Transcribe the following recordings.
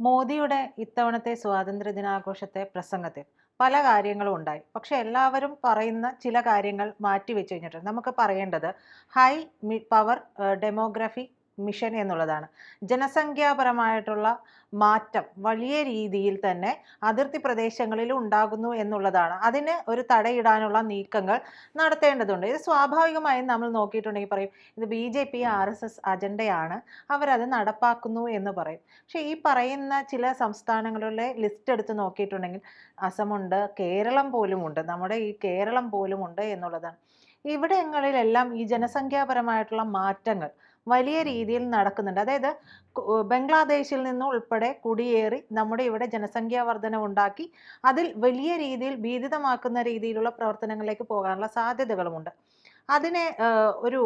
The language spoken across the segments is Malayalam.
മോദിയുടെ ഇത്തവണത്തെ സ്വാതന്ത്ര്യ ദിനാഘോഷത്തെ പ്രസംഗത്തിൽ പല കാര്യങ്ങളും ഉണ്ടായി. പക്ഷെ എല്ലാവരും പറയുന്ന ചില കാര്യങ്ങൾ മാറ്റി വെച്ച് കഴിഞ്ഞിട്ടുണ്ട്. നമുക്ക് പറയേണ്ടത് ഹൈ പവർ ഡെമോഗ്രഫി മിഷൻ എന്നുള്ളതാണ്. ജനസംഖ്യാപരമായിട്ടുള്ള മാറ്റം വലിയ രീതിയിൽ തന്നെ അതിർത്തി പ്രദേശങ്ങളിൽ ഉണ്ടാകുന്നു എന്നുള്ളതാണ്. അതിന് ഒരു തടയിടാനുള്ള നീക്കങ്ങൾ നടത്തേണ്ടതുണ്ട്. ഇത് സ്വാഭാവികമായും നമ്മൾ നോക്കിയിട്ടുണ്ടെങ്കിൽ പറയും ഇത് B J P R S S അജണ്ടയാണ് അവരത് നടപ്പാക്കുന്നു എന്ന് പറയും. പക്ഷേ ഈ പറയുന്ന ചില സംസ്ഥാനങ്ങളിലെ ലിസ്റ്റ് എടുത്ത് നോക്കിയിട്ടുണ്ടെങ്കിൽ അസമുണ്ട് കേരളം പോലുമുണ്ട് നമ്മുടെ ഈ കേരളം പോലുമുണ്ട് എന്നുള്ളതാണ്. ഇവിടങ്ങളിലെല്ലാം ഈ ജനസംഖ്യാപരമായിട്ടുള്ള മാറ്റങ്ങൾ വലിയ രീതിയിൽ നടക്കുന്നുണ്ട്. അതായത് ബംഗ്ലാദേശിൽ നിന്ന് ഉൾപ്പെടെ കുടിയേറി നമ്മുടെ ഇവിടെ ജനസംഖ്യാ വർധന ഉണ്ടാക്കി അതിൽ വലിയ രീതിയിൽ ഭീതിതമാക്കുന്ന രീതിയിലുള്ള പ്രവർത്തനങ്ങളിലേക്ക് പോകാനുള്ള സാധ്യതകളുമുണ്ട്. അതിനെ ഒരു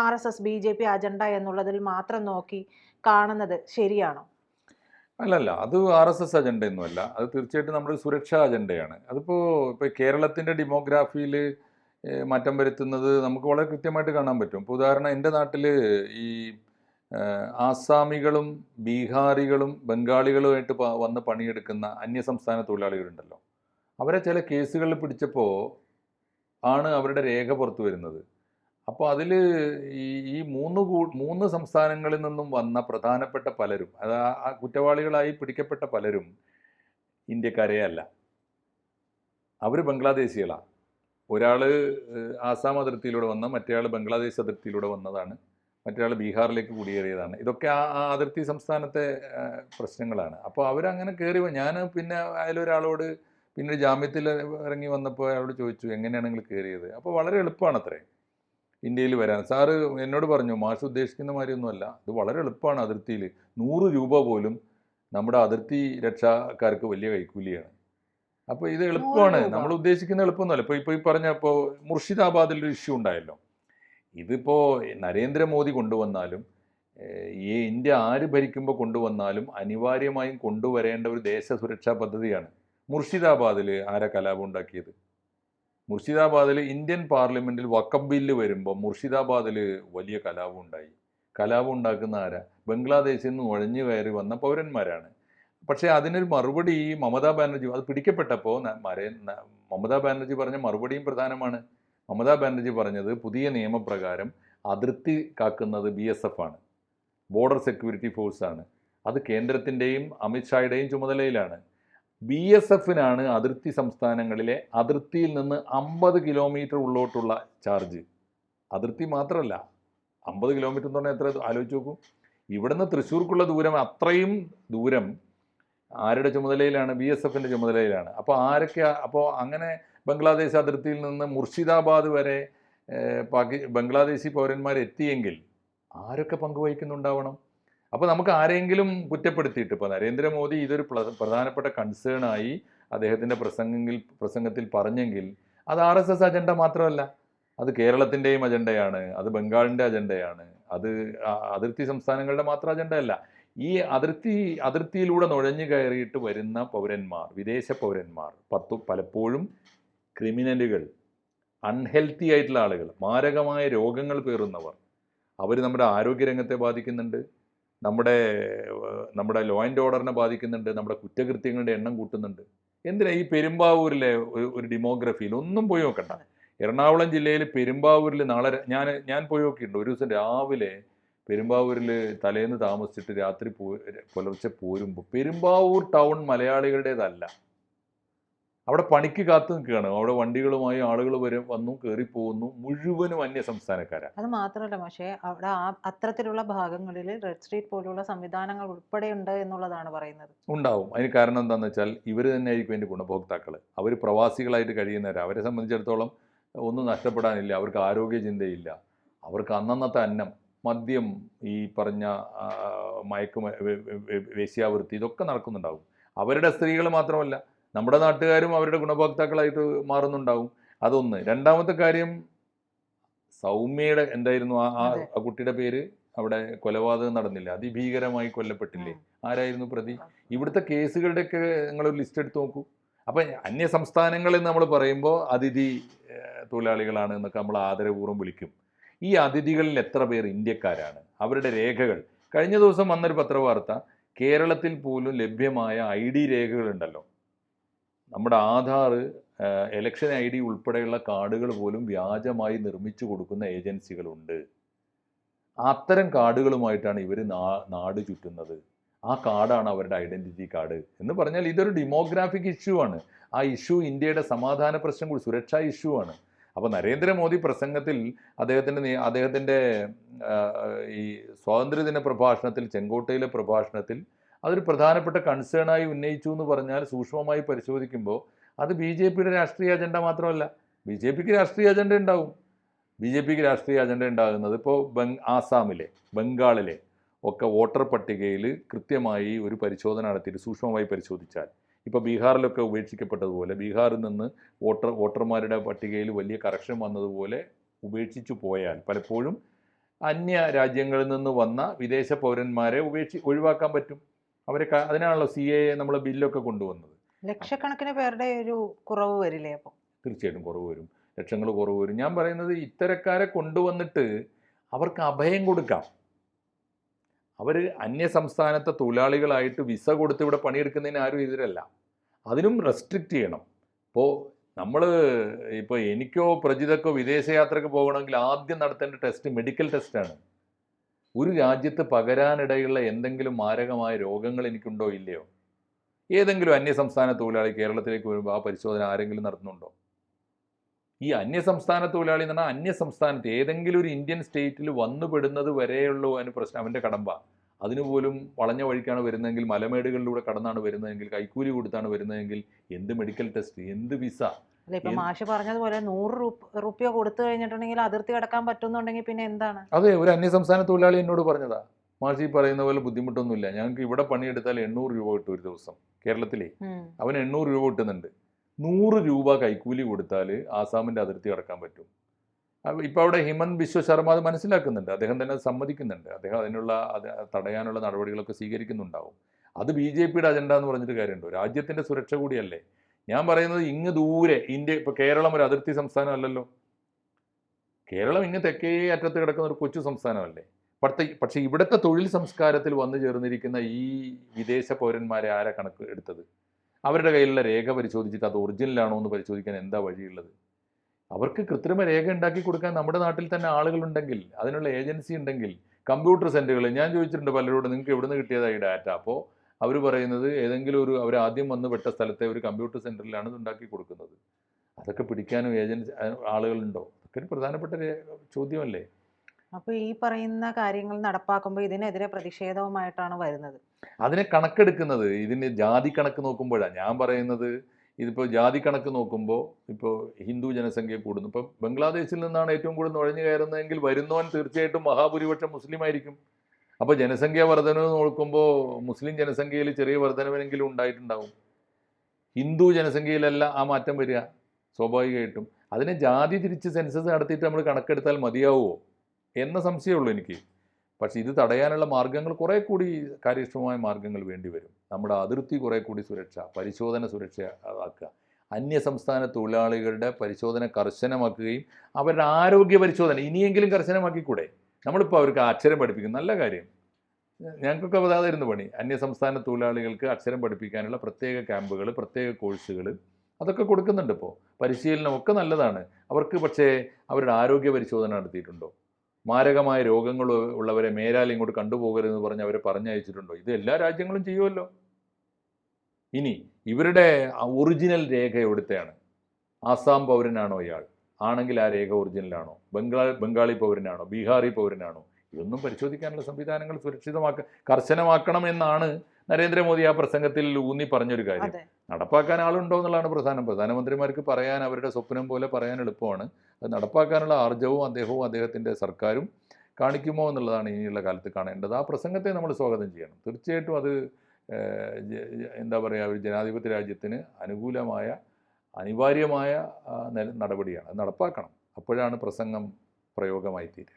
R S S B J P agenda എന്നുള്ളതിൽ മാത്രം നോക്കി കാണുന്നത് ശരിയാണോ? അല്ലല്ല അത് ആർ എസ് എസ് അജണ്ടയൊന്നുമല്ല. അത് തീർച്ചയായിട്ടും നമ്മുടെ സുരക്ഷാ അജണ്ടയാണ്. അതിപ്പോൾ ഇപ്പോൾ കേരളത്തിന്റെ ഡിമോഗ്രാഫിയിൽ മാറ്റം വരുത്തുന്നത് നമുക്ക് വളരെ കൃത്യമായിട്ട് കാണാൻ പറ്റും. ഇപ്പോൾ ഉദാഹരണം എന്റെ നാട്ടിൽ ഈ ആസാമികളും ബീഹാറികളും ബംഗാളികളുമായിട്ട് വന്ന് പണിയെടുക്കുന്ന അന്യസംസ്ഥാന തൊഴിലാളികളുണ്ടല്ലോ. അവരെ ചില കേസുകളിൽ പിടിച്ചപ്പോൾ ആണ് അവരുടെ രേഖ പുറത്തു വരുന്നത്. അപ്പോൾ അതിൽ ഈ ഈ മൂന്ന് കൂ മൂന്ന് സംസ്ഥാനങ്ങളിൽ നിന്നും വന്ന പ്രധാനപ്പെട്ട പലരും അത് ആ- കുറ്റവാളികളായി പിടിക്കപ്പെട്ട പലരും ഇന്ത്യക്കാരെ അല്ല. അവർ ബംഗ്ലാദേശികളാണ് ഒരാൾ ആസാം അതിർത്തിയിലൂടെ വന്ന മറ്റേയാൾ ബംഗ്ലാദേശ് അതിർത്തിയിലൂടെ വന്നതാണ്. മറ്റേയാൾ ബീഹാറിലേക്ക് കുടിയേറിയതാണ്. ഇതൊക്കെ ആ അതിർത്തി സംസ്ഥാനത്തെ പ്രശ്നങ്ങളാണ്. അപ്പോൾ അവരങ്ങനെ കയറി ഞാൻ പിന്നെ അതിലൊരാളോട് പിന്നെ ജാമ്യത്തിൽ ഇറങ്ങി വന്നപ്പോൾ അയാളോട് ചോദിച്ചു എങ്ങനെയാണ് നിങ്ങൾ കയറിയത് അപ്പോൾ വളരെ എളുപ്പമാണ് അത്രേ ഇന്ത്യയിൽ വരാൻ. സാറ് എന്നോട് പറഞ്ഞു മാഷ് ഉദ്ദേശിക്കുന്ന മാതിരിയൊന്നുമല്ല ഇത് വളരെ എളുപ്പമാണ് അതിർത്തിയിൽ. നൂറ് രൂപ പോലും നമ്മുടെ അതിർത്തി രക്ഷാക്കാർക്ക് വലിയ കൈക്കൂലിയാണ്. അപ്പോൾ ഇത് എളുപ്പമാണ്. നമ്മൾ ഉദ്ദേശിക്കുന്ന എളുപ്പമൊന്നുമല്ല. ഇപ്പോൾ ഇപ്പോൾ ഈ പറഞ്ഞ ഇപ്പോൾ മുർഷിദാബാദിൽ ഒരു ഇഷ്യൂ ഉണ്ടായല്ലോ. ഇതിപ്പോൾ നരേന്ദ്രമോദി കൊണ്ടുവന്നാലും ഈ ഇന്ത്യ ആര് ഭരിക്കുമ്പോൾ കൊണ്ടുവന്നാലും അനിവാര്യമായും കൊണ്ടുവരേണ്ട ഒരു ദേശ സുരക്ഷാ പദ്ധതിയാണ് മുർഷിദാബാദിൽ ആരാ കലാപം ഉണ്ടാക്കിയത്? മുർഷിദാബാദിൽ ഇന്ത്യൻ പാർലമെന്റിൽ വക്കബ് ബില്ല് വരുമ്പോൾ മുർഷിദാബാദിൽ വലിയ കലാപം ഉണ്ടായി. കലാപം ഉണ്ടാക്കുന്ന ആരാ? ബംഗ്ലാദേശിൽ നിന്ന് ഉഴഞ്ഞു കയറി വന്ന പൗരന്മാരാണ്. പക്ഷേ അതിനൊരു മറുപടി ഈ മമതാ ബാനർജി അത് പിടിക്കപ്പെട്ടപ്പോൾ മമതാ ബാനർജി പറഞ്ഞ മറുപടിയും പ്രധാനമാണ്. മമതാ ബാനർജി പറഞ്ഞത് പുതിയ നിയമപ്രകാരം അതിർത്തി കാക്കുന്നത് ബി എസ് എഫ് ആണ്. ബോർഡർ സെക്യൂരിറ്റി ഫോഴ്സാണ് അത് കേന്ദ്രത്തിന്റെയും അമിത്ഷായുടെയും ചുമതലയിലാണ്. ബി എസ് എഫിനാണ് അതിർത്തി സംസ്ഥാനങ്ങളിലെ അതിർത്തിയിൽ നിന്ന് അമ്പത് കിലോമീറ്റർ ഉള്ളോട്ടുള്ള ചാർജ്. അതിർത്തി മാത്രമല്ല അമ്പത് കിലോമീറ്റർ എന്ന് പറഞ്ഞാൽ എത്ര ആലോചിച്ച് നോക്കൂ. ഇവിടുന്ന് തൃശ്ശൂർക്കുള്ള ദൂരം അത്രയും ദൂരം ആരുടെ ചുമതലയിലാണ്? ബി എസ് എഫിന്റെ ചുമതലയിലാണ്. അപ്പോൾ ആരൊക്കെ അപ്പോൾ അങ്ങനെ ബംഗ്ലാദേശ് അതിർത്തിയിൽ നിന്ന് മുർഷിദാബാദ് വരെ പാകി ബംഗ്ലാദേശി പൗരന്മാർ എത്തിയെങ്കിൽ ആരൊക്കെ പങ്കുവഹിക്കുന്നുണ്ടാവണം അപ്പോൾ നമുക്ക് ആരെങ്കിലും കുറ്റപ്പെടുത്തിയിട്ട് ഇപ്പോൾ നരേന്ദ്രമോദി ഇതൊരു പ്രധാനപ്പെട്ട കൺസേണായി അദ്ദേഹത്തിന്റെ പ്രസംഗങ്ങളിൽ പ്രസംഗത്തിൽ പറഞ്ഞെങ്കിൽ അത് ആർ എസ് എസ് അജണ്ട മാത്രമല്ല. അത് കേരളത്തിന്റെയും അജണ്ടയാണ് അത് ബംഗാളിന്റെ അജണ്ടയാണ് അത് അതിർത്തി സംസ്ഥാനങ്ങളുടെ മാത്രം അജണ്ടയല്ല ഈ അതിർത്തി അതിർത്തിയിലൂടെ നുഴഞ്ഞു കയറിയിട്ട് വരുന്ന പൗരന്മാർ വിദേശ പൗരന്മാർ പത്തു പലപ്പോഴും ക്രിമിനലുകൾ അൺഹെൽത്തി ആയിട്ടുള്ള ആളുകൾ മാരകമായ രോഗങ്ങൾ പേറുന്നവർ. അവർ നമ്മുടെ ആരോഗ്യരംഗത്തെ ബാധിക്കുന്നുണ്ട്. നമ്മുടെ നമ്മുടെ ലോ ആൻഡ് ഓർഡറിനെ ബാധിക്കുന്നുണ്ട്. നമ്മുടെ കുറ്റകൃത്യങ്ങളുടെ എണ്ണം കൂട്ടുന്നുണ്ട്. എന്തിനാ ഈ പെരുമ്പാവൂരിലെ ഒരു ഡിമോഗ്രഫിയിൽ ഒന്നും പോയി നോക്കണ്ട. എറണാകുളം ജില്ലയിൽ പെരുമ്പാവൂരിൽ നാളെ ഞാൻ ഞാൻ പോയി നോക്കിയിട്ടുണ്ട്. ഒരു ദിവസം രാവിലെ പെരുമ്പാവൂരിൽ തലേന്ന് താമസിച്ചിട്ട് രാത്രി പോ പുലർച്ചെ പോരുമ്പോൾ പെരുമ്പാവൂർ ടൗൺ മലയാളികളുടേതല്ല. അവിടെ പണിക്ക് കാത്തു നിൽക്കുകയാണ് അവിടെ വണ്ടികളുമായി ആളുകൾ വരും വന്നു കയറി പോകുന്നു മുഴുവനും അന്യ സംസ്ഥാനക്കാരാണ് അത് മാത്രമല്ല പക്ഷേ അവിടെ ആ അത്തരത്തിലുള്ള ഭാഗങ്ങളിൽ റെഡ് സ്ട്രീറ്റ് പോലുള്ള സംവിധാനങ്ങൾ ഉൾപ്പെടെ ഉണ്ട് എന്നുള്ളതാണ് പറയുന്നത്. ഉണ്ടാവും. അതിന് കാരണം എന്താണെന്ന് വെച്ചാൽ ഇവർ തന്നെ ആയിരിക്കും അതിന്റെ ഗുണഭോക്താക്കൾ അവർ പ്രവാസികളായിട്ട് കഴിയുന്നവർ അവരെ സംബന്ധിച്ചിടത്തോളം ഒന്നും നഷ്ടപ്പെടാനില്ല. അവർക്ക് ആരോഗ്യ ചിന്തയില്ല അവർക്ക് അന്നന്നത്തെ അന്നം മദ്യം ഈ പറഞ്ഞ വേ- വേശ്യാവൃത്തി ഇതൊക്കെ നടക്കുന്നുണ്ടാവും. അവരുടെ സ്ത്രീകൾ മാത്രമല്ല നമ്മുടെ നാട്ടുകാരും അവരുടെ ഗുണഭോക്താക്കളായിട്ട് മാറുന്നുണ്ടാവും. അതൊന്ന്. രണ്ടാമത്തെ കാര്യം സൗമ്യയുടെ എന്തായിരുന്നു ആ ആ കുട്ടിയുടെ പേര്? അവിടെ കൊലപാതകം നടന്നില്ല? അതിഭീകരമായി കൊല്ലപ്പെട്ടില്ലേ. ആരായിരുന്നു പ്രതി? ഇവിടുത്തെ കേസുകളുടെയൊക്കെ നിങ്ങളൊരു ലിസ്റ്റ് എടുത്ത് നോക്കൂ. അപ്പം അന്യ സംസ്ഥാനങ്ങളിൽ നമ്മൾ പറയുമ്പോൾ അതിഥി തൊഴിലാളികളാണ് എന്നൊക്കെ നമ്മൾ ആദരപൂർവം വിളിക്കും. ഈ അതിഥികളിൽ എത്ര പേർ ഇന്ത്യക്കാരാണ്? അവരുടെ രേഖകൾ. കഴിഞ്ഞ ദിവസം വന്നൊരു പത്രവാർത്ത കേരളത്തിൽ പോലും ലഭ്യമായ ഐ ഡി രേഖകളുണ്ടല്ലോ. നമ്മുടെ ആധാർ ഇലക്ഷൻ ഐ ഡി ഉൾപ്പെടെയുള്ള കാർഡുകൾ പോലും വ്യാജമായി നിർമ്മിച്ചു കൊടുക്കുന്ന ഏജൻസികളുണ്ട്. അത്തരം കാർഡുകളുമായിട്ടാണ് ഇവർ നാട് ചുറ്റുന്നത്. ആ കാർഡാണ് അവരുടെ ഐഡന്റിറ്റി കാർഡ് എന്ന് പറഞ്ഞാൽ ഇതൊരു ഡെമോഗ്രാഫിക് ഇഷ്യൂ ആണ്. ആ ഇഷ്യൂ ഇന്ത്യയുടെ സമാധാന പ്രശ്നം കൂടി സുരക്ഷാ ഇഷ്യൂ ആണ്. അപ്പോൾ നരേന്ദ്രമോദി പ്രസംഗത്തിൽ അദ്ദേഹത്തിന്റെ അദ്ദേഹത്തിന്റെ ഈ സ്വാതന്ത്ര്യദിന പ്രഭാഷണത്തിൽ ചെങ്കോട്ടയിലെ പ്രഭാഷണത്തിൽ അതൊരു പ്രധാനപ്പെട്ട കൺസേണായി ഉന്നയിച്ചു എന്ന് പറഞ്ഞാൽ സൂക്ഷ്മമായി പരിശോധിക്കുമ്പോൾ അത് ബി ജെ പിയുടെ രാഷ്ട്രീയ അജണ്ട മാത്രമല്ല. ബി ജെ പിക്ക് രാഷ്ട്രീയ അജണ്ട ഉണ്ടാവും. ബി ജെ പിക്ക് രാഷ്ട്രീയ അജണ്ട ഉണ്ടാകുന്നത് ഇപ്പോൾ ബംഗ് ആസാമിലെ ബംഗാളിലെ ഒക്കെ വോട്ടർ പട്ടികയിൽ കൃത്യമായി ഒരു പരിശോധന നടത്തിയിട്ട് സൂക്ഷ്മമായി പരിശോധിച്ചാൽ ഇപ്പോൾ ബീഹാറിലൊക്കെ ഉപേക്ഷിക്കപ്പെട്ടതുപോലെ ബീഹാറിൽ നിന്ന് വോട്ടർ വോട്ടർമാരുടെ പട്ടികയിൽ വലിയ കറക്ഷൻ വന്നതുപോലെ ഉപേക്ഷിച്ചു പോയാൽ പലപ്പോഴും അന്യ രാജ്യങ്ങളിൽ നിന്ന് വന്ന വിദേശ പൗരന്മാരെ ഉപേക്ഷി ഒഴിവാക്കാൻ പറ്റും. അവരെ അതിനാണല്ലോ സി എ നമ്മൾ ബില്ലൊക്കെ കൊണ്ടുവന്നത്. ലക്ഷക്കണക്കിന് പേരുടെ ഒരു കുറവ് വരില്ലേ അപ്പോൾ തീർച്ചയായിട്ടും കുറവ് വരും. ലക്ഷങ്ങൾ കുറവ് വരും. ഞാൻ പറയുന്നത് ഇത്തരക്കാരെ കൊണ്ടുവന്നിട്ട് അവർക്ക് അഭയം കൊടുക്കാം. അവർ അന്യ സംസ്ഥാനത്തെ തൊഴിലാളികളായിട്ട് വിസ കൊടുത്ത് ഇവിടെ പണിയെടുക്കുന്നതിന് ആരും എതിരല്ല. അതിനും റെസ്ട്രിക്റ്റ് ചെയ്യണം. ഇപ്പോൾ നമ്മൾ ഇപ്പോൾ എനിക്കോ പ്രജിതക്കോ വിദേശയാത്രയ്ക്ക് പോകണമെങ്കിൽ ആദ്യം നടത്തേണ്ട ടെസ്റ്റ് മെഡിക്കൽ ടെസ്റ്റാണ് ഒരു രാജ്യത്ത് പകരാനിടയുള്ള എന്തെങ്കിലും മാരകമായ രോഗങ്ങൾ എനിക്കുണ്ടോ ഇല്ലയോ? ഏതെങ്കിലും അന്യസംസ്ഥാന തൊഴിലാളി കേരളത്തിലേക്ക് വരുമ്പോൾ ആ പരിശോധന ആരെങ്കിലും നടത്തുന്നുണ്ടോ? ഈ അന്യസംസ്ഥാന തൊഴിലാളി എന്ന് പറഞ്ഞാൽ അന്യസംസ്ഥാനത്ത് ഏതെങ്കിലും ഒരു ഇന്ത്യൻ സ്റ്റേറ്റിൽ വന്നുപെടുന്നത് വരെയുള്ള അതിന് പ്രശ്നം. അവന്റെ കടമ്പ. അതിനു പോലും വളഞ്ഞ വഴിക്കാണ് വരുന്നതെങ്കിൽ മലമേടുകളിലൂടെ കടന്നാണ് വരുന്നതെങ്കിൽ കൈക്കൂലി കൊടുത്താണ് വരുന്നതെങ്കിൽ എന്ത് മെഡിക്കൽ ടെസ്റ്റ് എന്ത് വിസ അല്ല ഇപ്പൊ മാഷി പറഞ്ഞതുപോലെ നൂറ് റുപ്യ കൊടുത്തു കഴിഞ്ഞിട്ടുണ്ടെങ്കിൽ അതിർത്തി കടക്കാൻ പറ്റുന്നുണ്ടെങ്കിൽ പിന്നെ എന്താണ്? അതെ ഒരു അന്യസംസ്ഥാന തൊഴിലാളി എന്നോട് പറഞ്ഞതാ. മാഷി പറയുന്ന പോലെ ബുദ്ധിമുട്ടൊന്നുമില്ല. ഞങ്ങൾക്ക് ഇവിടെ പണിയെടുത്താൽ എണ്ണൂറ് രൂപ കിട്ടും ഒരു ദിവസം കേരളത്തിലെ. അവൻ അവന് എണ്ണൂറ് രൂപ കിട്ടുന്നുണ്ട്. നൂറ് രൂപ കൈക്കൂലി കൊടുത്താൽ ആസാമിന്റെ അതിർത്തി കടക്കാൻ പറ്റും. ഇപ്പോൾ അവിടെ ഹിമന്ത് ബിശ്വ ശർമ്മ അത് മനസ്സിലാക്കുന്നുണ്ട്. അദ്ദേഹം തന്നെ സമ്മതിക്കുന്നുണ്ട്. അദ്ദേഹം അതിനുള്ള അത് തടയാനുള്ള നടപടികളൊക്കെ സ്വീകരിക്കുന്നുണ്ടാവും. അത് ബി ജെ പിയുടെ അജണ്ട എന്ന് പറഞ്ഞിട്ട് കാര്യമുണ്ടോ? രാജ്യത്തിന്റെ സുരക്ഷ കൂടിയല്ലേ? ഞാൻ പറയുന്നത് ഇങ്ങ് ദൂരെ ഇന്ത്യ ഇപ്പോൾ കേരളം ഒരു അതിർത്തി സംസ്ഥാനമല്ലല്ലോ. കേരളം ഇങ്ങ് തെക്കേ അറ്റത്ത് കിടക്കുന്ന ഒരു കൊച്ചു സംസ്ഥാനമല്ലേ? പക്ഷേ പക്ഷേ ഇവിടുത്തെ തൊഴിൽ സംസ്കാരത്തിൽ വന്നു ചേർന്നിരിക്കുന്ന ഈ വിദേശ പൗരന്മാരെ ആരാ കണക്ക് എടുത്തത്? അവരുടെ കയ്യിലുള്ള രേഖ പരിശോധിച്ചിട്ട് അത് ഒറിജിനലാണോ എന്ന് പരിശോധിക്കാൻ എന്താ വഴിയുള്ളത്? അവർക്ക് കൃത്രിമ രേഖ ഉണ്ടാക്കി കൊടുക്കാൻ നമ്മുടെ നാട്ടിൽ തന്നെ ആളുകളുണ്ടെങ്കിൽ അതിനുള്ള ഏജൻസി ഉണ്ടെങ്കിൽ കമ്പ്യൂട്ടർ സെന്ററുകൾ ഞാൻ ചോദിച്ചിട്ടുണ്ട് പലരോട് നിങ്ങൾക്ക് എവിടെ നിന്ന് കിട്ടിയതാ ഈ ഡാറ്റ അപ്പോൾ അവർ പറയുന്നത് ഏതെങ്കിലും ഒരു അവർ ആദ്യം വന്ന് പെട്ട സ്ഥലത്തെ ഒരു കമ്പ്യൂട്ടർ സെന്ററിലാണ് ഇത് ഉണ്ടാക്കി കൊടുക്കുന്നത്. അതൊക്കെ പിടിക്കാനും ഏജൻസി ആളുകളുണ്ടോ? അതൊക്കെ ഒരു പ്രധാനപ്പെട്ട ചോദ്യമല്ലേ? അപ്പൊ ഈ പറയുന്ന കാര്യങ്ങൾ നടപ്പാക്കുമ്പോൾ ഇതിനെതിരെ പ്രതിഷേധവുമായിട്ടാണ് വരുന്നത്. അതിനെ കണക്കെടുക്കുന്നത് ഇതിന് ജാതി കണക്ക് നോക്കുമ്പോഴാണ് ഞാൻ പറയുന്നത് ഇതിപ്പോൾ ജാതി കണക്ക് നോക്കുമ്പോൾ ഇപ്പോൾ ഹിന്ദു ജനസംഖ്യ കൂടുന്നു. ഇപ്പം ബംഗ്ലാദേശിൽ നിന്നാണ് ഏറ്റവും കൂടുതൽ നുഴഞ്ഞു കയറുന്നതെങ്കിൽ വരുന്നവൻ തീർച്ചയായിട്ടും മഹാഭൂരിപക്ഷം മുസ്ലിം ആയിരിക്കും. അപ്പോൾ ജനസംഖ്യ വർധനവ് നോക്കുമ്പോൾ മുസ്ലിം ജനസംഖ്യയിൽ ചെറിയ വർധനവെങ്കിലും ഉണ്ടായിട്ടുണ്ടാവും. ഹിന്ദു ജനസംഖ്യയിലല്ല ആ മാറ്റം വരിക സ്വാഭാവികമായിട്ടും. അതിനെ ജാതി തിരിച്ച് സെൻസസ് നടത്തിയിട്ട് നമ്മൾ കണക്കെടുത്താൽ മതിയാവുമോ? എന്ന സംശയമുള്ളൂ എനിക്ക്. പക്ഷേ ഇത് തടയാനുള്ള മാർഗങ്ങൾ കുറേ കൂടി കാര്യക്ഷമമായ മാർഗങ്ങൾ വേണ്ടി വരും. നമ്മുടെ അതിർത്തി കുറേ കൂടി സുരക്ഷ പരിശോധന സുരക്ഷ ആക്കുക. അന്യ സംസ്ഥാന തൊഴിലാളികളുടെ പരിശോധന കർശനമാക്കുകയും അവരുടെ ആരോഗ്യ പരിശോധന ഇനിയെങ്കിലും കർശനമാക്കിക്കൂടെ? നമ്മളിപ്പോൾ അവർക്ക് അക്ഷരം പഠിപ്പിക്കും. നല്ല കാര്യം. ഞങ്ങൾക്കൊക്കെ അതായിരുന്നു പണി. അന്യ സംസ്ഥാന തൊഴിലാളികൾക്ക് അക്ഷരം പഠിപ്പിക്കാനുള്ള പ്രത്യേക ക്യാമ്പുകൾ പ്രത്യേക കോഴ്സുകൾ അതൊക്കെ കൊടുക്കുന്നുണ്ട് ഇപ്പോൾ. പരിശീലനം ഒക്കെ നല്ലതാണ്. അവർക്ക് പക്ഷേ അവരുടെ ആരോഗ്യ പരിശോധന നടത്തിയിട്ടുണ്ടോ? മാരകമായ രോഗങ്ങൾ ഉള്ളവരെ മേലാൽ ഇങ്ങോട്ട് കണ്ടുപോകരുതെന്ന് പറഞ്ഞ് അവരെ പറഞ്ഞയച്ചിട്ടുണ്ടോ? ഇത് എല്ലാ രാജ്യങ്ങളും ചെയ്യുമല്ലോ ഇനി ഇവരുടെ ഒറിജിനൽ രേഖ എവിടുത്തെയാണ്? ആസാം പൗരനാണോ ഇയാൾ? ആണെങ്കിൽ ആ രേഖ ഒറിജിനലാണോ? ബംഗാൾ ബംഗാളി പൗരനാണോ? ബീഹാറി പൗരനാണോ? ഇതൊന്നും പരിശോധിക്കാനുള്ള സംവിധാനങ്ങൾ സുരക്ഷിതമാക്ക കർശനമാക്കണം എന്നാണ് നരേന്ദ്രമോദി ആ പ്രസംഗത്തിൽ ഊന്നി പറഞ്ഞൊരു കാര്യം. നടപ്പാക്കാൻ ആളുണ്ടോ എന്നുള്ളതാണ് പ്രധാനം. പ്രധാനമന്ത്രിമാർക്ക് പറയാൻ അവരുടെ സ്വപ്നം പോലെ പറയാൻ എളുപ്പമാണ്. അത് നടപ്പാക്കാനുള്ള ആർജവും അദ്ദേഹവും അദ്ദേഹത്തിന്റെ സർക്കാരും കാണിക്കുമോ എന്നുള്ളതാണ് ഇനിയുള്ള കാലത്ത് കാണേണ്ടത്. ആ പ്രസംഗത്തെ നമ്മൾ സ്വാഗതം ചെയ്യണം. തീർച്ചയായിട്ടും അത് എന്താ പറയുക ഒരു ജനാധിപത്യ രാജ്യത്തിന് അനുകൂലമായ അനിവാര്യമായ നടപടിയാണ്. അത് നടപ്പാക്കണം. അപ്പോഴാണ് പ്രസംഗം പ്രയോഗമായി തീരുക